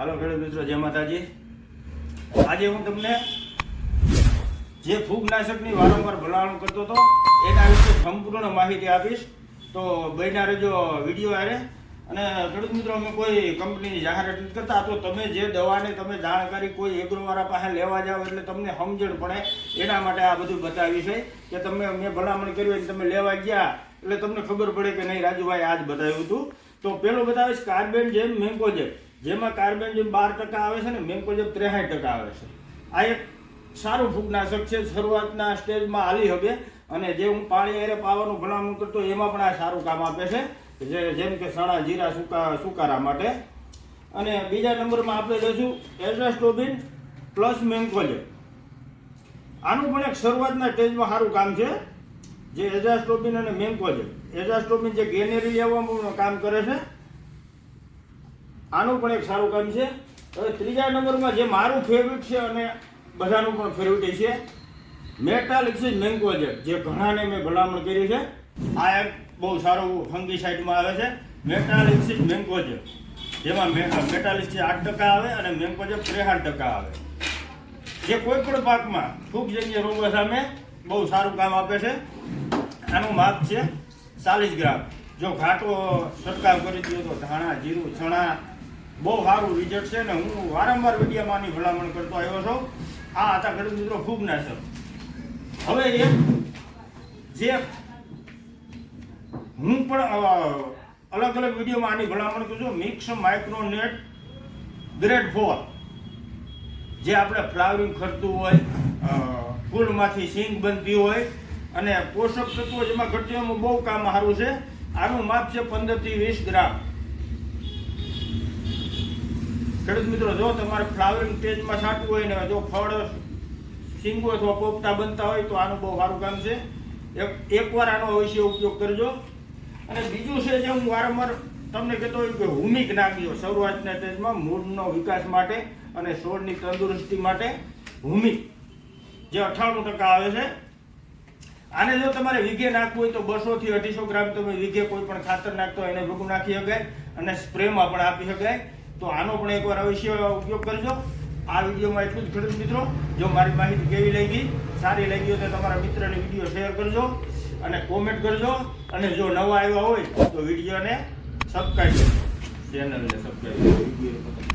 હાલો ખેડૂત મિત્રો, જય માતાજી. આજે હું તમને જે ફૂગનાશકની વારંવાર ભલામણ કરતો હતો, એના વિશે સંપૂર્ણ માહિતી આપીશ. તો બન્યા રહેજો વીડિયો આરે. અને ખેડૂત મિત્રો, અમે કોઈ કંપનીની જાહેરાત નથી કરતા. તો તમે જે દવાને તમે જાણકારી કોઈ એગ્રોવાળા પાસે લેવા જાઓ એટલે તમને સમજણ પડે. એના માટે આ બધું બતાવ્યું છે કે તમે મેં ભલામણ કરી હોય તમે લેવા ગયા, એટલે તમને ખબર પડે કે નહીં, રાજુભાઈ આ જ બતાવ્યું હતું. તો પેલો બતાવીશ, કાર્બન જેમ મેંગો જેમાં. જેમ બાર ટકા આવે છે ને મેન્કોજેબ ત્રેસાઠ ટકા આવે છે. આ એક સારું ફૂગનાશક છે, શરૂઆતના સ્ટેજમાં હાલી હવે અને જે હું પાણી એરે પાવાનું ભલામણ કરતો એમાં પણ આ સારું કામ આપે છે. જે જેમ કે સણા, જીરા, સુકા, સુકારા માટે. અને બીજા નંબરમાં આપણે લઈશું એઝાસ્ટોબિન પ્લસ મેન્કોજેબ આનું પણ એક શરૂઆતના સ્ટેજમાં સારું કામ છે, જે એઝાસ્ટોબિન અને મેન્કોજેબ એઝાસ્ટોબિન જે ગેનેરી લેવામાં કામ કરે છે આનું પણ એક સારું કામ છે. હવે ત્રીજા નંબરમાં જે મારું ફેવરિટ છે અને બધાનું પણ ફેવરિટ છે મેટાલિક્સિસ મેન્કોજેબ જે ઘણાને મેં ભલામણ કરી છે. આ એક બહુ સારું ફંગીસાઇડમાં આવે છે. મેટાલિક્સિસ મેન્કોજેબ જેમાં મેટાલિક્સિસ આઠ ટકા આવે અને મેન્કોજેબ ત્રેસાઠ ટકા આવે. જે કોઈ પણ પાકમાં ફૂગજન્ય રોગો સામે બહુ સારું કામ આપે છે. આનું માપ છે ચાલીસ ગ્રામ. જો ઘાટો છંટકાવ કરી દો તો ધાણા, જીરું, ચણા બહુ સારું રિઝલ્ટ છે ને હું વારંવાર વિડીયામાં આની ભલામણ કરતો આવ્યો છું. આ હતા ખેડૂત મિત્રો ફૂગનાશક. હવે એક જે હું પણ અલગ અલગ વિડીયોમાં આની ભલામણ કરું છું. મિક્સ માઇક્રોનેટ ગ્રેડ ફોર જે આપણે ફ્લાવરિંગ કરતું હોય ફૂલમાંથી સિંગ બનતી હોય અને પોષક તત્વો જેમાં ઘટ્ટીઓમાં બહુ કામ સારું છે. આનું માપ છે પંદરથી વીસ ગ્રામ. ખેડૂત મિત્રો, જો તમારે ફ્લાવરિંગ સ્ટેજમાં છાંટવું હોય ને, જો ફળ, સિંગો અથવા પોપટા બનતા હોય, તો આનું બહુ સારું કામ છે. એક, એકવાર આનો અવશ્ય ઉપયોગ કરજો. અને બીજું છે જે હું વારંવાર તમને કહેતો હોય કે હુમિક નાખજો શરૂઆતના સ્ટેજમાં મૂળનો વિકાસ માટે અને છોડની તંદુરસ્તી માટે હુમિક જે અઠ્ઠાણું ટકા આવે છે. આને જો તમારે વીઘે નાખવું હોય તો બસો થી અઢીસો ગ્રામ તમે વીઘે કોઈ પણ ખાતર નાખતો એને ભેગું નાખી શકાય અને સ્પ્રેમાં પણ આપી શકાય. તો આનો પણ એકવાર અવશ્ય ઉપયોગ કરજો. આ વિડીયોમાં એટલું જ ખેડૂત મિત્રો, જો મારી માહિતી કેવી લાગી, સારી લાગી તો તમારા મિત્રને વીડિયો શેર કરજો અને કોમેન્ટ કરજો. અને જો નવા આવ્યા હોય તો વિડીયોને સબસ્ક્રાઈબ કરજો. ચેનલને સબસ્ક્રાઈબ કરજો